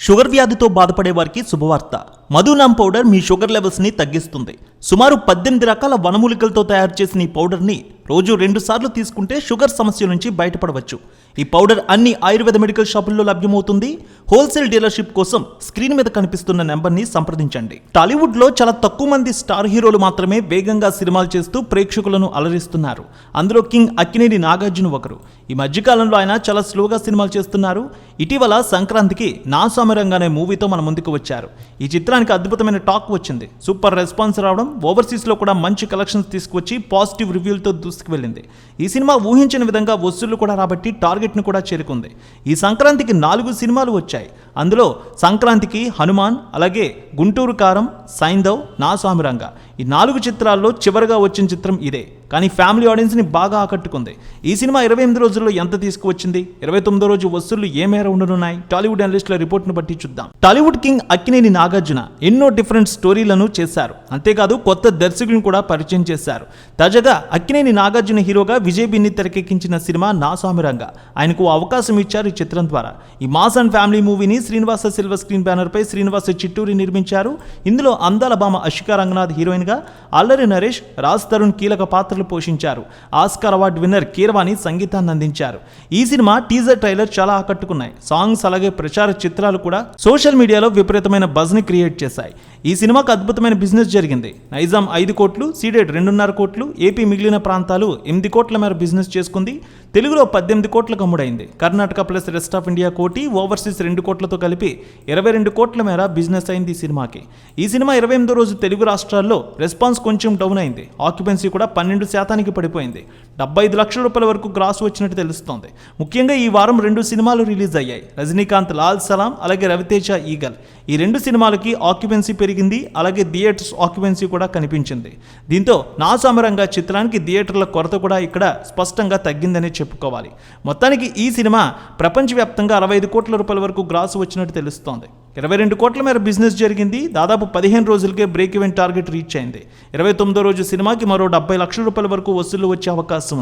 Sugar వ్యాధితో బాధపడే వారికి శుభవార్త. మధునామ్ పౌడర్ మీ షుగర్ లెవెల్స్ని తగ్గిస్తుంది. సుమారు పద్దెనిమిది రకాల వనమూలికలతో తయారు చేసిన ఈ పౌడర్ని రోజు రెండు సార్లు తీసుకుంటే షుగర్ సమస్య నుంచి బయటపడవచ్చు. ఈ పౌడర్ అన్ని ఆయుర్వేద మెడికల్ షాపుల్లో లభ్యమవుతుంది. హోల్సేల్ డీలర్షిప్ కోసం స్క్రీన్ మీద కనిపిస్తున్న నెంబర్ని సంప్రదించండి. టాలీవుడ్లో చాలా తక్కువ మంది స్టార్ హీరోలు మాత్రమే వేగంగా సినిమాలు చేస్తూ ప్రేక్షకులను అలరిస్తున్నారు. అందులో కింగ్ అక్కినేని నాగార్జున ఒకరు. ఈ మధ్యకాలంలో ఆయన చాలా స్లోగా సినిమాలు చేస్తున్నారు. ఇటీవల సంక్రాంతికి నా సామరంగానే మూవీతో మన ముందుకు వచ్చారు. ఈ చిత్రానికి అద్భుతమైన టాక్ వచ్చింది. సూపర్ రెస్పాన్స్ రావడం ఓవర్సీస్లో కూడా మంచి కలెక్షన్స్ తీసుకువచ్చి పాజిటివ్ రివ్యూలతో వెళ్ళింది. ఈ సినిమా ఊహించిన విధంగా వసూళ్ళు కూడా రాబట్టి టార్గెట్ను కూడా చేరుకుంది. ఈ సంక్రాంతికి నాలుగు సినిమాలు వచ్చాయి. అందులో సంక్రాంతికి హనుమాన్ అలాగే గుంటూరు కారం సైందవ్ నా సామిరంగ. ఈ నాలుగు చిత్రాల్లో చివరిగా వచ్చిన చిత్రం ఇదే. కానీ ఫ్యామిలీ ఆడియన్స్ని బాగా ఆకట్టుకుంది. ఈ సినిమా ఇరవై ఎనిమిది రోజుల్లో ఎంత తీసుకువచ్చింది? ఇరవై తొమ్మిదో రోజు వసూళ్ళు ఏ మేర ఉండనున్నాయి? టాలీవుడ్ అనలిస్టుల రిపోర్ట్ను బట్టి చూద్దాం. టాలీవుడ్ కింగ్ అక్కినేని నాగార్జున ఎన్నో డిఫరెంట్ స్టోరీలను చేశారు. అంతేకాదు కొత్త దర్శకులను కూడా పరిచయం చేశారు. తాజాగా అక్కినేని నాగార్జున హీరోగా విజయ్ బిన్ని తెరకెక్కించిన సినిమా నా సామిరంగ. ఆయనకు ఓ అవకాశం ఇచ్చారు ఈ చిత్రం ద్వారా. ఈ మాస్ అండ్ ఫ్యామిలీ మూవీని శ్రీనివాస సిల్వర్ స్క్రీన్ బ్యానర్ పై శ్రీనివాస చిట్టూరి నిర్మించారు. ఇందులో అందాల భామ అషికా రంగనాథ్ హీరోయిన్గా అల్లరి నరేష్ రాజ్ తరుణ్ కీలక పాత్ర పాత్రలు పోషించారు. ఆస్కార్ అవార్డు విన్నర్ కీరవాణి సంగీతాన్ని అందించారు. ఈ సినిమా టీజర్ ట్రైలర్ చాలా ఆకట్టుకున్నాయి. సాంగ్స్ అలాగే ప్రచార చిత్రాలు కూడా సోషల్ మీడియాలో విపరీతమైన బజ్ని క్రియేట్ చేశాయి. ఈ సినిమాకు అద్భుతమైన బిజినెస్ జరిగింది. నైజాం ఐదు కోట్లు సీడెడ్ రెండున్నర కోట్లు ఏపీ మిగిలిన ప్రాంతాలు ఎనిమిది కోట్ల మేర బిజినెస్ చేసుకుంది. తెలుగులో పద్దెనిమిది కోట్లకు అమ్ముడైంది. Karnataka plus rest of India కోటి ఓవర్సీస్ రెండు కోట్లతో కలిపి ఇరవై రెండు కోట్ల మేర బిజినెస్ అయింది ఈ సినిమాకి. ఈ సినిమా ఇరవై ఎనిమిదో రోజు తెలుగు రాష్ట్రాల్లో రెస్పాన్స్ కొంచెం డౌన్ అయింది. ఆక్యుపెన్సీ కూడా పన్నెండు శాతానికి పడిపోయింది. డెబ్బై ఐదు లక్షల రూపాయల వరకు గ్రాస్ వచ్చినట్టు తెలుస్తోంది. ముఖ్యంగా ఈ వారం రెండు సినిమాలు రిలీజ్ అయ్యాయి. రజనీకాంత్ లాల్ సలాం అలాగే రవితేజ ఈగల్. ఈ రెండు సినిమాలకి ఆక్యుపెన్సీ పెరిగింది. అలాగే థియేటర్స్ ఆక్యుపెన్సీ కూడా కనిపించింది. దీంతో నా సమరంగా చిత్రానికి థియేటర్ల కొరత కూడా ఇక్కడ స్పష్టంగా తగ్గిందనే చెప్పుకోవాలి. మొత్తానికి ఈ సినిమా ప్రపంచవ్యాప్తంగా అరవై ఐదు కోట్ల రూపాయల వరకు గ్రాస్ వచ్చినట్టు తెలుస్తోంది. ఇరవై రెండు కోట్ల మేర బిజినెస్ జరిగింది. దాదాపు పదిహేను రోజులకే బ్రేక్ ఈవెన్ టార్గెట్ రీచ్ అయింది. ఇరవై తొమ్మిదో రోజు సినిమాకి మరో డెబ్బై లక్షల రూపాయల వరకు వసూళ్ళు వచ్చే అవకాశం ఉంది.